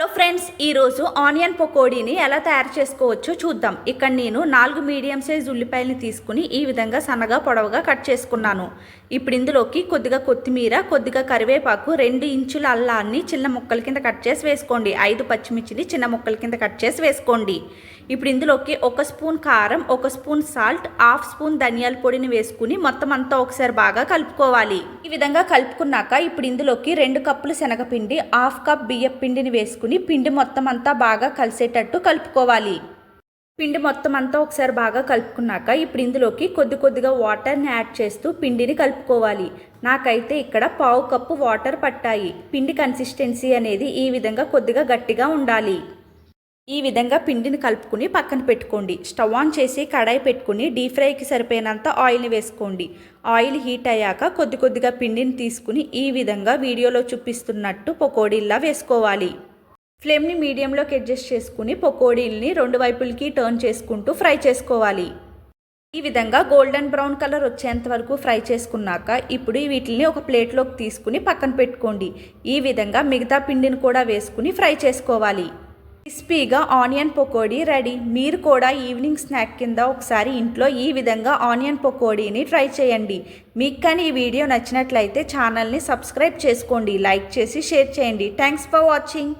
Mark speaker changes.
Speaker 1: Hello friends ఈరోజు onion పకోడీని ఎలా తయారు చేసుకోవచ్చో చూద్దాం. ఇక్కడ నేను నాలుగు మీడియం సైజ్ ఉల్లిపాయలని తీసుకుని ఈ విధంగా సన్నగా పొడవుగా కట్ చేసుకున్నాను. ఇప్పుడు ఇందులోకి కొద్దిగా కొత్తిమీర కొద్దిగా కరివేపాకు రెండు ఇంచుల అల్లాన్ని చిన్న ముక్కల కింద కట్ చేసి వేసుకోండి. ఐదు పచ్చిమిర్చిని చిన్న ముక్కల కింద కట్ చేసి వేసుకోండి. ఇప్పుడు ఇందులోకి ఒక స్పూన్ కారం ఒక స్పూన్ సాల్ట్ హాఫ్ స్పూన్ ధనియాల పొడిని వేసుకుని మొత్తం అంతా ఒకసారి బాగా కలుపుకోవాలి. ఈ విధంగా కలుపుకున్నాక ఇప్పుడు ఇందులోకి రెండు కప్పులు శనగపిండి హాఫ్ కప్ బియ్యం పిండిని వేసుకుని పిండి మొత్తం అంతా బాగా కలిసేటట్టు కలుపుకోవాలి. పిండి మొత్తం అంతా ఒకసారి బాగా కలుపుకున్నాక ఇప్పుడు ఇందులోకి కొద్ది కొద్దిగా వాటర్ని యాడ్ చేస్తూ పిండిని కలుపుకోవాలి. నాకైతే ఇక్కడ పావు కప్పు వాటర్ పట్టాయి. పిండి కన్సిస్టెన్సీ అనేది ఈ విధంగా కొద్దిగా గట్టిగా ఉండాలి. ఈ విధంగా పిండిని కలుపుకుని పక్కన పెట్టుకోండి. స్టవ్ ఆన్ చేసి కడాయి పెట్టుకుని డీప్ ఫ్రైకి సరిపోయినంత ఆయిల్ని వేసుకోండి. ఆయిల్ హీట్ అయ్యాక కొద్ది కొద్దిగా పిండిని తీసుకుని ఈ విధంగా వీడియోలో చూపిస్తున్నట్టు పకోడీల్లా వేసుకోవాలి. ఫ్లేమ్ని మీడియంలోకి అడ్జస్ట్ చేసుకుని పకోడీల్ని రెండు వైపులకి టర్న్ చేసుకుంటూ ఫ్రై చేసుకోవాలి. ఈ విధంగా గోల్డెన్ బ్రౌన్ కలర్ వచ్చేంత వరకు ఫ్రై చేసుకున్నాక ఇప్పుడు వీటిని ఒక ప్లేట్లోకి తీసుకుని పక్కన పెట్టుకోండి. ఈ విధంగా మిగతా పిండిని కూడా వేసుకుని ఫ్రై చేసుకోవాలి. క్రిస్పీగా ఆనియన్ పకోడీ రెడీ. మీరు కూడా ఈవినింగ్ స్నాక్ కింద ఒకసారి ఇంట్లో ఈ విధంగా ఆనియన్ పకోడీని ట్రై చేయండి. మీకు కానీ ఈ వీడియో నచ్చినట్లయితే ఛానల్ని సబ్స్క్రైబ్ చేసుకోండి. లైక్ చేసి షేర్ చేయండి. Thanks for watching.